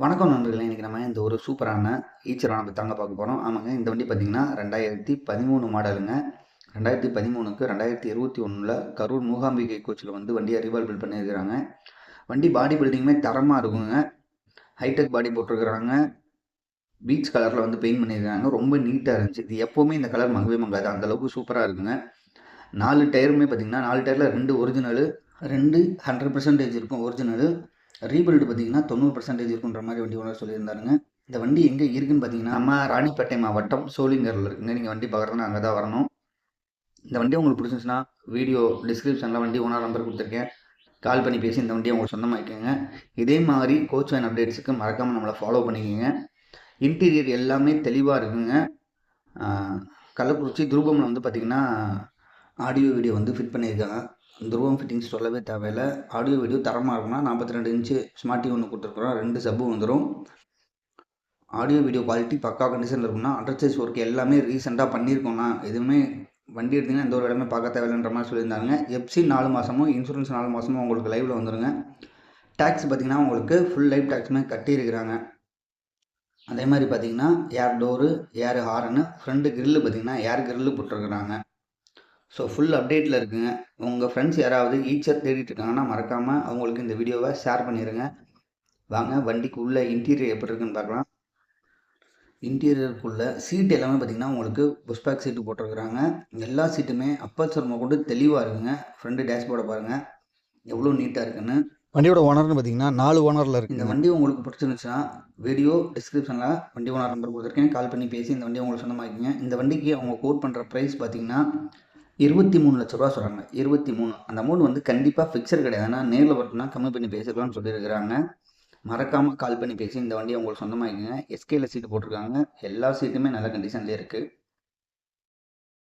வணக்கம் நண்பர்களே. இன்றைக்கி நம்ம இந்த ஒரு சூப்பரான ஈச்சரான பற்றி தாங்க பார்க்க போகிறோம் ஆமாங்க இந்த வண்டி பார்த்திங்கன்னா ரெண்டாயிரத்தி பதிமூணு மாடலுங்க. ரெண்டாயிரத்தி பதிமூணுக்கு ரெண்டாயிரத்தி இருபத்தி ஒன்றில் கரூர் மூகாம்பிகை கோச்சில் வந்து வண்டியை ரிவால் பில்ட் பண்ணியிருக்கிறாங்க. வண்டி பாடி பில்டிங்குமே தரமாக இருக்குங்க. ஹைடெக் பாடி போட்டிருக்கிறாங்க. பீச் கலரில் வந்து பெயிண்ட் பண்ணியிருக்காங்க. ரொம்ப நீட்டாக இருந்துச்சு. இது எப்போவுமே இந்த கலர் மங்கவே மங்காது. அந்தளவுக்கு சூப்பராக இருக்குங்க. நாலு டயருமே பார்த்திங்கன்னா நாலு டயரில் ரெண்டு ஒரிஜினலு ரெண்டு ஹண்ட்ரட் பர்சன்டேஜ் இருக்கும் ஒரிஜினலு ரீபில்டு பார்த்தீங்கன்னா தொண்ணூறு பர்சன்டேஜ் இருக்குன்ற மாதிரி வண்டி ஓனர் சொல்லியிருந்தாருங்க. இந்த வண்டி எங்கே இருக்குன்னு பார்த்தீங்கன்னா நம்ம ராணிப்பேட்டை மாவட்டம் சோளிங்கரில் இருக்குங்க. நீங்கள் வண்டி பார்க்குறதுனா அங்கே தான் வரணும். இந்த வண்டி உங்களுக்கு பிடிச்சிருந்துச்சுன்னா வீடியோ டிஸ்கிரிப்ஷனில் வண்டி ஓனர் நம்பர் கொடுத்துருக்கேன். கால் பண்ணி பேசி இந்த வண்டியை உங்களுக்கு சொந்தமாக்கிக்கோங்க. இதே மாதிரி கோச் வேன் அப்டேட்ஸுக்கு மறக்காமல் நம்மளை ஃபாலோ பண்ணிக்கோங்க. இன்டீரியர் எல்லாமே தெளிவாக இருக்குங்க. கள்ளக்குறிச்சி துருபமில் வந்து பார்த்திங்கன்னா ஆடியோ வீடியோ வந்து ஃபிட் பண்ணியிருக்காங்க. துருவம் ஃபிட்டிங்ஸ் சொல்லவே தேவையில்லை. ஆடியோ வீடியோ தரமாக இருக்கும்னா நாற்பத்தி ரெண்டு இன்ச்சு ஸ்மார்ட் டிவி ஒன்று கொடுத்துருக்குறோம். ரெண்டு சப்பு வந்துடும் ஆடியோ வீடியோ குவாலிட்டி பக்கா கண்டிஷனில் இருக்கும்னா அட்ரச்சைஸ் ஒர்க் எல்லாமே ரீசெண்டாக பண்ணியிருக்கோம்னா எதுவுமே வண்டி எடுத்தீங்கன்னா எந்த ஒரு இடமே பார்க்க தேவையில்லைன்ற மாதிரி சொல்லியிருந்தாங்க. எஃப்சி நாலு மாதமும் இன்சூரன்ஸ் நாலு மாதமும் உங்களுக்கு லைவில் வந்துடுங்க டேக்ஸ் பார்த்தீங்கன்னா உங்களுக்கு ஃபுல் லைஃப் டேக்ஸுமே கட்டியிருக்கிறாங்க. அதே மாதிரி பார்த்தீங்கன்னா air door air horn front grill பார்த்தீங்கன்னா ஏர் கிரில்லு போட்டிருக்கிறாங்க. ஸோ ஃபுல் அப்டேட்டில் இருக்குங்க உங்கள் ஃப்ரெண்ட்ஸ் யாராவது ஈச்சர் தேடிட்டு இருக்காங்கன்னா மறக்காமல் அவங்களுக்கு இந்த வீடியோவை ஷேர் பண்ணிடுங்க வாங்க வண்டிக்கு உள்ள இன்டீரியர் எப்படி இருக்குன்னு பார்க்கலாம். இன்டீரியருக்குள்ள சீட் எல்லாமே பார்த்தீங்கன்னா உங்களுக்கு புஷ்பேக் சீட்டு போட்டிருக்கிறாங்க. எல்லா சீட்டுமே அப்பர் கொண்டு தெளிவாக இருக்குங்க. ஃப்ரண்ட் டேஷ்போர்டை பாருங்கள் எவ்வளோ நீட்டாக இருக்குன்னு. வண்டியோட ஓனர்னு பார்த்தீங்கன்னா நாலு ஓனரில் இந்த இருக்குங்க. வண்டி உங்களுக்கு பிடிச்சிருந்துச்சுன்னா வீடியோ டிஸ்கிரிப்ஷனில் வண்டி ஓனர் நம்பர் கொடுத்துருக்கேன். கால் பண்ணி பேசி இந்த வண்டியை உங்களுக்கு சொந்தமாக்கிங்க. இந்த வண்டிக்கு அவங்க கோட் பண்ணுற ப்ரைஸ் பார்த்தீங்கன்னா இருபத்தி மூணு லட்ச ரூபா சொல்கிறாங்க இருபத்தி மூணு. அந்த அமௌண்ட் வந்து கண்டிப்பாக ஃபிக்ஸர் கிடையாது. ஆனால் நேரில் வரட்டுனா கம்மி பண்ணி பேசிக்கலாம்னு சொல்லியிருக்கிறாங்க. மறக்காமல் கால் பண்ணி பேசி இந்த வண்டியை உங்களுக்கு இருக்குங்க எஸ்கேல சீட்டு போட்டிருக்காங்க. எல்லா சீட்டுமே நல்ல கண்டிஷன்லேயே இருக்குது